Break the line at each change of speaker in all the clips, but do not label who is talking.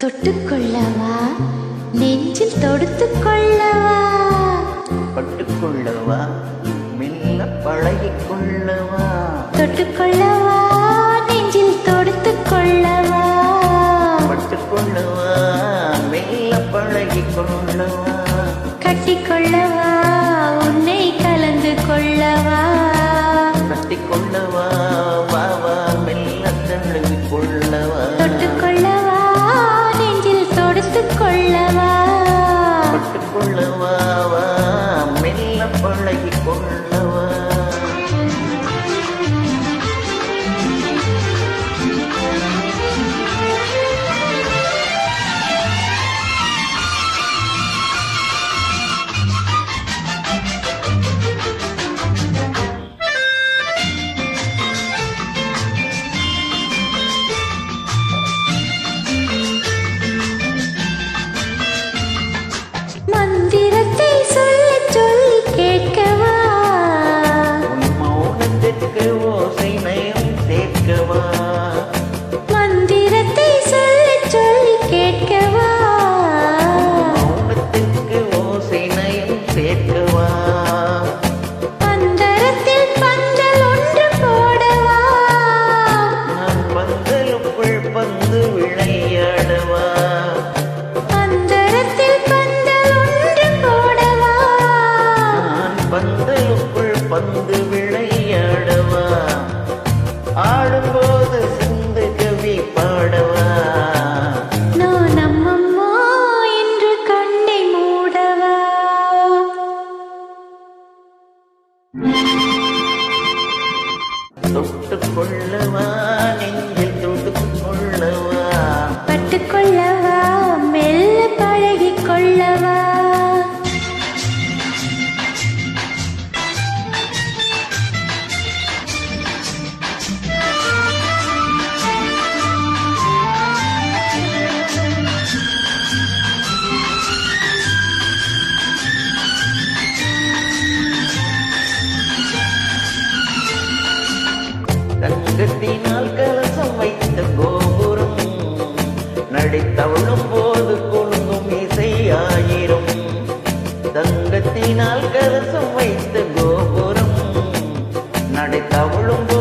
தொட்டுக்கொள்ளவா? நெஞ்சில் தொடுத்துக் கொள்ளவா
பட்டுக்கொள்ளவா மெல்ல பழகிக் கொள்ளவா
தொட்டுக்கொள்ளவா? நெஞ்சில் தொடுத்துக் கொள்ளவா
பட்டுக்கொள்ளவா மெல்ல பழகிக் கொள்ளவா
கட்டிக்கொள்ளவா? உன்னை கலந்து கொள்ளவா?
கட்டிக்கொள்ளவா மெல்ல பழகிக் மௌனத்திற்கு ஓசை நயம் சேர்க்கவா?
மந்திரத்தை சொல்ல சொல்லி கேட்கவா?
மௌனத்திற்கு ஓசை நயம் சேர்க்கவா?
அந்தரத்தில் பந்தல் ஒன்று போடவா?
நான் பந்தலுக்குள் பந்து விளையாடவா?
அந்தரத்தில் பந்தல் ஒன்று போடவா?
நான் பந்தலுக்குள் பந்து விளையாடவா ஆடும்போது சிந்து கவி பாடவா.
நான் அம்மம்மா என்று கண்ணை மூடவா.
கொள்ளவா. சிங்கத்தினால் கலசம் வைத்த கோபுரம் நடித்தவளும் போது குலுங்கும் இசை ஆயிரம் தங்கத்தினால் கலசம் வைத்த கோபுரம் நடித்தவளும் போது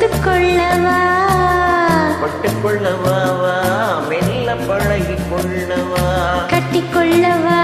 பட்டுக்கொள்ளவா? வா மெல்ல பழகிக் கொள்ளவா
கட்டிக்கொள்ளவா?